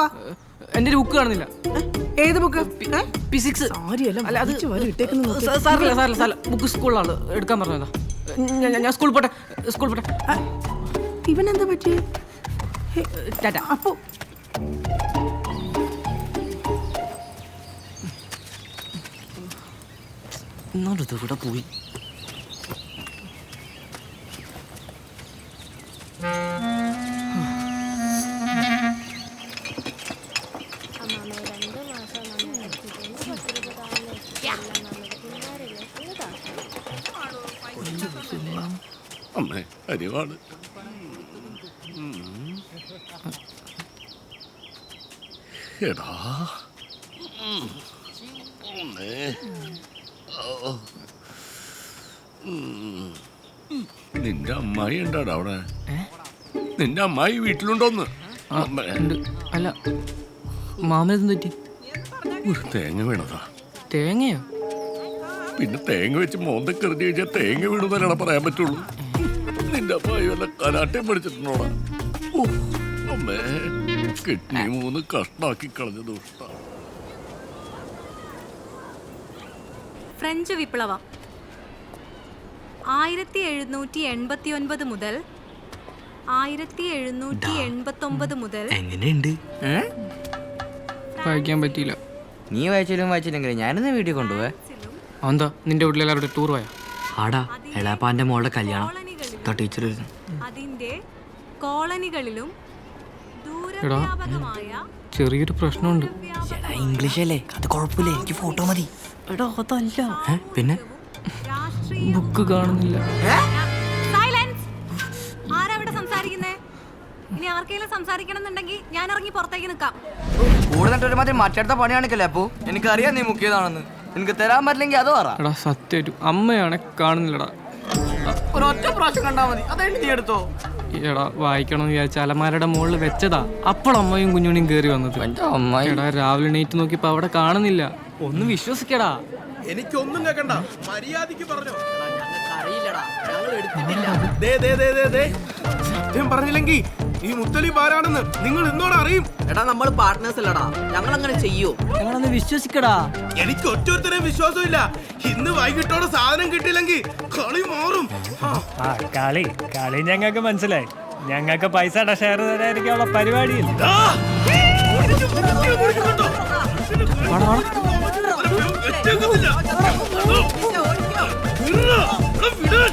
നോക്കുക എന്റെ ഒരു ബുക്ക് കാണുന്നില്ല. ഏത് ബുക്ക് ഫിസിക്സ് അല്ല അത് സാറില്ല സാറില്ല സാറില്ല. ബുക്ക് സ്കൂളിലാണ് എടുക്കാൻ പറഞ്ഞതാ. ഞാൻ- സ്കൂളിൽ പോട്ടെ. സ്കൂളിൽ പോട്ടെ. ഇവനെന്താ പറ്റി ടാറ്റ. അപ്പോ ഇന്നോട്ട് ഇവിടെ പോയി. അമ്മേ അരിവാണ് എടാ. അമ്മേ. നിന്റെ അമ്മായി ഉണ്ടാടാ അവിടെ. നിന്റെ അമ്മായി വീട്ടിലുണ്ടോന്ന്? അല്ല മാമനെന്ത് പറ്റി? ഒരു തേങ്ങ വേണതാ. തേങ്ങയോ? പിന്നെ തേങ്ങ വെച്ച് മോന്തൊക്കെ എറിഞ്ഞു കഴിഞ്ഞാൽ തേങ്ങ വീണതല്ലാണ് പറയാൻ പറ്റുള്ളൂ? നിന്റെ അപ്പായി വല്ല കരാട്ടയും പഠിച്ചിട്ടുണ്ടോടാ? ഓ, അമ്മേ കിഡ്നി മൂന്ന് കഷ്ണാക്കി കളഞ്ഞ ദുഷ്ട. ഫ്രഞ്ച് വിപ്ലവം. ആയിരത്തി എഴുന്നൂറ്റി എൺപത്തി ഒൻപത് മുതൽ ആയിരത്തി എഴുന്നൂറ്റി എൺപത്തി ഒമ്പത് മുതൽ എങ്ങനെയുണ്ട്? വായിക്കാൻ പറ്റിയില്ല. നീ വായിച്ചാലും വായിച്ചില്ലെങ്കിലും ഞാനിന്ന് വീട്ടിൽ കൊണ്ടുപോവേ. എന്താ നിന്റെ വീട്ടിലെല്ലാവരുടെ ടൂർ പോയാ? ആടാ എളാപ്പാന്റെ മോളുടെ കല്യാണം. ടീച്ചർ അതിന്റെ കോളനികളിലും ദൂരവ്യാപകമായ ചെറിയൊരു പ്രശ്നമുണ്ട്. ഇംഗ്ലീഷ് അല്ലേ അത് കുഴപ്പമില്ല എനിക്ക് ഫോട്ടോ മതി. എടാ അതല്ല. പിന്നെ? ബുക്ക് കാണുന്നില്ല. സൈലൻസ് ആരാ സംസാരിക്കുന്നേ? ഇനി ആർക്കെങ്കിലും സംസാരിക്കണമെന്നുണ്ടെങ്കിൽ ഞാൻ ഇറങ്ങി പുറത്തേക്ക് നിൽക്കാം. കൂടുതൽ ഒരു മാതിരി മറ്റടുത്ത പണി കാണിക്കല്ലേ അപ്പോ? എനിക്കറിയാം നീ മുക്കിയതാണെന്ന്. എനിക്ക് തരാൻ പറ്റില്ലെങ്കിൽ അത് പറ. എടാ സത്യമായിട്ടും അമ്മയാണെ കാണുന്നില്ലടാ. ഒരൊറ്റ പ്രാവശ്യം കണ്ടാ മതി. അതായിട്ട് നീ എടുത്തോ. എടാ വായിക്കണമെന്ന് വിചാരിച്ച അലമാരയുടെ മുകളിൽ വെച്ചതാ. അപ്പോൾ അമ്മയും കുഞ്ഞുണിയും കയറി വന്നത്. എടാ രാവിലെ എണീറ്റ് നോക്കിയപ്പോ അവിടെ കാണുന്നില്ല. ഒന്ന് വിശ്വസിക്കടാ. എനിക്കൊന്നും കേക്കണ്ട. മര്യാദയ്ക്ക് പറഞ്ഞോ. അറിയില്ലടാ ഞങ്ങൾ എടുത്തിട്ടില്ല. സത്യം പറഞ്ഞില്ലെങ്കി ഈ മുത്തലി ആരാണെന്ന് നിങ്ങൾ എന്നോട് അറിയും. എടാ നമ്മൾ പാർട്ട്നേഴ്സ് അല്ലടാ. ഞങ്ങൾ അങ്ങനെ ചെയ്യൂ. ഞങ്ങളൊന്ന് വിശ്വസിക്കടാ. എനിക്ക് ഒറ്റൊരുത്തരെയും വിശ്വാസമില്ല ഇന്ന് വൈകിട്ടോടെ സാധനം കിട്ടിയില്ലെങ്കിൽ കളി മാറും. ആ, ആ കളി കളി ഞങ്ങൾക്ക് മനസ്സിലായി. ഞങ്ങൾക്ക് പൈസയുടെ ഷെയർ തരാതിരിക്കാനുള്ള. എടാ, വിടാൻ.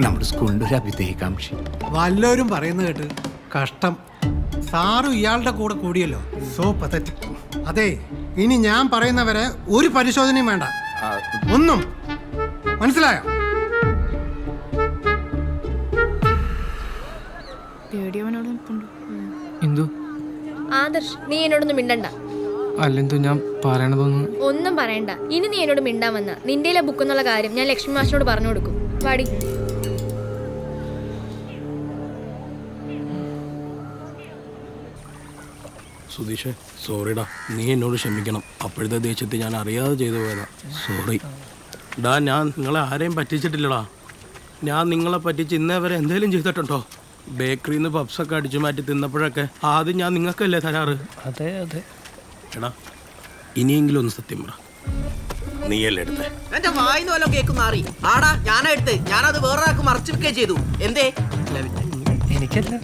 നമ്മുടെ സ്കൂളിന്റെ ഒരു അഭിദേഹികാംക്ഷി വല്ലവരും പറയുന്നത് കേട്ട് കഷ്ടം. സാറും ഇയാളുടെ കൂടെ കൂടിയല്ലോ. സോ പതറ്റിക് അതെ ഇനി ഞാൻ പറയുന്നവരെ ഒരു പരിശോധനയും വേണ്ട. ഒന്നും. മനസ്സിലായോ? എന്തു? ആദർശ് നീ എന്നോടൊന്നും മിണ്ടണ്ട. അല്ലെന്തു ഞാൻ പറയണതൊന്നും ഒന്നും പറയണ്ട. ഇനി നീ എന്നോട് മിണ്ടാൻ വന്ന. നിന്റെ ബുക്ക് എന്നുള്ള കാര്യം ഞാൻ ലക്ഷ്മി മാഷിനോട് പറഞ്ഞു കൊടുക്കും. വാടി. സുധീഷേ സോറിടാ നീ എന്നോട് ക്ഷമിക്കണം. അപ്പോഴത്തെ ദേഷ്യത്തിൽ ഞാൻ അറിയാതെ ചെയ്തു പോയതാ. സോറി. ഡാ ഞാൻ നിങ്ങളെ ആരെയും പറ്റിച്ചിട്ടില്ലടാ. ഞാൻ നിങ്ങളെ പറ്റിച്ച് ഇന്നേ വരെ എന്തേലും ചെയ്തിട്ടുണ്ടോ? ബേക്കറിയിൽ നിന്ന് പപ്സൊക്കെ അടിച്ചു മാറ്റി തിന്നപ്പോഴൊക്കെ ആദ്യം ഞാൻ നിങ്ങൾക്കല്ലേ തരാറ്? അതെ അതെ. എടാ ഇനിയെങ്കിലും ഒന്ന് സത്യം പറ. നീയല്ലേ എടുത്തേ? എന്റെ വായിന്ന് വല്ലതും കേക്ക് മാറി. ആടാ ഞാനാ എടുത്ത്. ഞാനത് വേറൊരാൾക്ക് മറച്ചു വെക്കുകയും ചെയ്തു. എന്തേ? എനിക്കല്ല.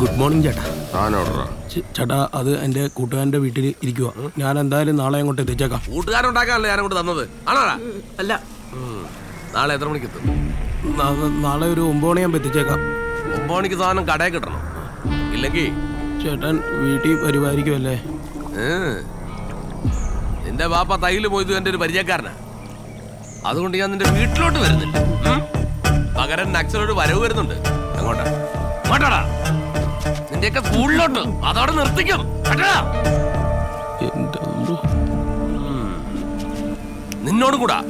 ഗുഡ് മോർണിംഗ് ചേട്ടാ. ചേട്ടാ അത് എന്റെ കൂട്ടുകാരന്റെ വീട്ടിൽ ഇരിക്കുക ഞാൻ എന്തായാലും നാളെ അങ്ങോട്ട് എത്തിച്ചേക്കാം. കൂട്ടുകാരുണ്ടാക്കാനല്ലേ ഞാൻ അങ്ങോട്ട് തന്നത്? ആണോടാ അല്ല. നാളെ എത്ര മണിക്ക് എത്തും? നാളെ ഒരു ഒമ്പത് മണിയാകുമ്പോൾ എത്തിച്ചേക്കാം. ഒമ്പത് മണിക്ക് സാധനം കടയിൽ കിട്ടണം. ഇല്ലെങ്കിൽ ചേട്ടൻ വീട്ടിൽ വരുമായിരിക്കുമല്ലേ നിന്റെ ബാപ്പ തൈൽ പോയത് എന്റെ ഒരു പരിചയക്കാരനാ. അതുകൊണ്ട് ഞാൻ നിന്റെ വീട്ടിലോട്ട് വരുന്നില്ല. പകരം നക്സലോട് വരവ് വരുന്നുണ്ട്. അങ്ങോട്ടാ. അങ്ങോട്ടാടാ നിന്റെയൊക്കെ സ്കൂളിലോട്ട്. അതോടെ നിർത്തിക്കും. നിന്നോടും കൂടാ.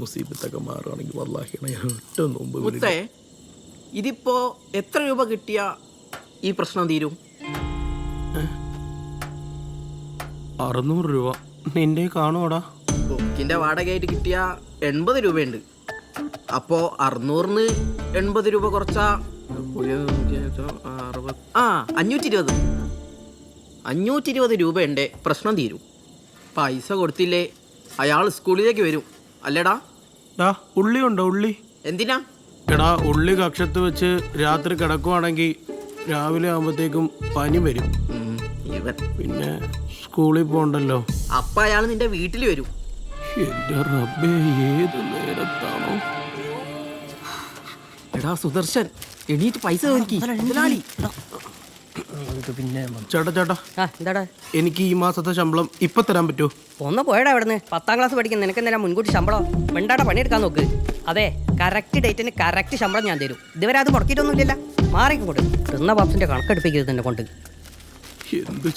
മുസീബത്തൊക്കെ മാറുകയാണെങ്കിൽ വല്ലാഹിയാണ് ഞാൻ ഒറ്റ നോമ്പ് മുത്തേ ഇതിപ്പോ എത്ര രൂപ കിട്ടിയ ഈ പ്രശ്നം തീരും? അറുന്നൂറ് രൂപ. നിന്റെ കാണുവാടാ? ബുക്കിന്റെ വാടകയായിട്ട് കിട്ടിയ എൺപത് രൂപയുണ്ട്. അപ്പോ അറുന്നൂറിന് എൺപത് രൂപ കുറച്ചാ ആ അഞ്ഞൂറ്റി ഇരുപത് അഞ്ഞൂറ്റി ഇരുപത് രൂപയുണ്ട്. പ്രശ്നം തീരും. പൈസ കൊടുത്തില്ലേ അയാൾ സ്കൂളിലേക്ക് വരും. അല്ലേടാ? ഉള്ളി ഉണ്ടോ ഉള്ളി? എന്തിനാ? എടാ ഉള്ളി കക്ഷത്ത് വെച്ച് രാത്രി കിടക്കുവാണെങ്കിൽ രാവിലെ ആകുമ്പോഴത്തേക്കും പനി വരും. ഇവൻ. പിന്നെ സ്കൂളിൽ പോണ്ടല്ലോ. അപ്പ അയാൾ നിന്റെ വീട്ടിൽ വരും. എന്റെ റബ്ബേ ഏത് നേരത്താണോ? എടാ സുദർശൻ എണീറ്റ് പൈസ നോക്കി മുതലാളി. ചേട്ടാ ചേട്ടാ ആ എന്താടാ? എനിക്ക് ഈ മാസത്തെ ശമ്പളം ഇപ്പൊ തരാൻ പറ്റുമോ ഒന്ന് പോയടാ ഇവിടുന്ന്. പത്താം ക്ലാസ് പഠിക്കുന്ന നിനക്ക് എന്തെല്ലാം മുൻകൂട്ടി ശമ്പളം? വേണ്ടാടെ പണിയെടുക്കാൻ നോക്ക്. അതെ കറക്റ്റ് ഡേറ്റിന് കറക്റ്റ് ശമ്പളം ഞാൻ തരും. ഇതുവരെ അത് മുടക്കിയിട്ടൊന്നുമില്ലല്ലോ. മാറിക്കും കൊണ്ട് തിന്ന പാപ്സിന്റെ കണക്കെടുപ്പിക്കരുത് എന്നെ കൊണ്ട്. എന്ത്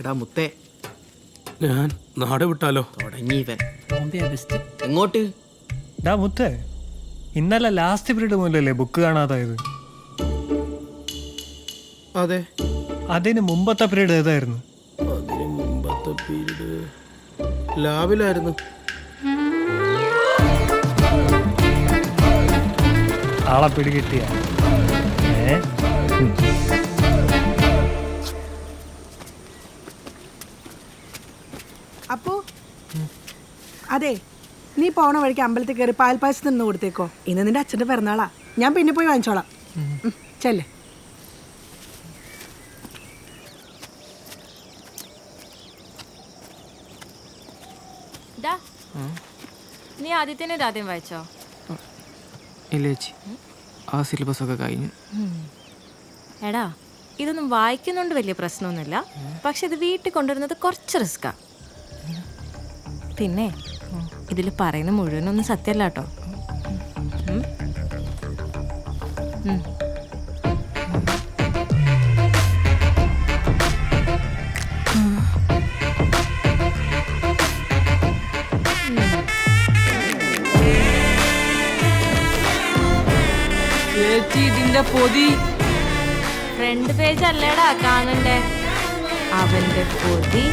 എടാ മുത്തേ. ഞാൻ നാട് വിട്ടാലോ? തുടങ്ങി ഇവൻ. എങ്ങോട്ട്? മുത്തേ ഇന്നലെ ലാസ്റ്റ് പീരീഡ് മുതലല്ലേ ബുക്ക് കാണാതായത്? അതെ. അതിന് മുമ്പത്തെ പീരീഡ് ഏതായിരുന്നു? അതിന് മുമ്പത്തെ പീരീഡ് ലാബിലായിരുന്നു ആളെ പിടികിട്ടിയ. അപ്പോ അതെ നീ പോണ വഴിക്ക് അമ്പലത്തിൽ കയറി പാൽപ്പായസം നിന്ന് കൊടുത്തേക്കോ. ഇന്ന് നിന്റെ അച്ഛന്റെ പിറന്നാളാ. ഞാൻ പിന്നെ പോയി വാങ്ങിച്ചോളാം. ഉം, ചെല്ല് നീ ആദ്യത്തിനെ ആദ്യം വായിച്ചോ? ഇല്ല ചേച്ചി. ആ സിലബസ് ഒക്കെ കഴിഞ്ഞു എടാ ഇതൊന്നും വായിക്കുന്നോണ്ട് വലിയ പ്രശ്നമൊന്നുമില്ല. പക്ഷെ ഇത് വീട്ടിൽ കൊണ്ടുവരുന്നത് കുറച്ച് റിസ്ക്കാ. പിന്നെ ഇതിൽ പറയുന്ന മുഴുവനൊന്നും സത്യമല്ല കേട്ടോ. പൊതി. ഫ്രണ്ട് പേജ് അല്ലേടാ കാണണ്ടേ? അവന്റെ പൊതി.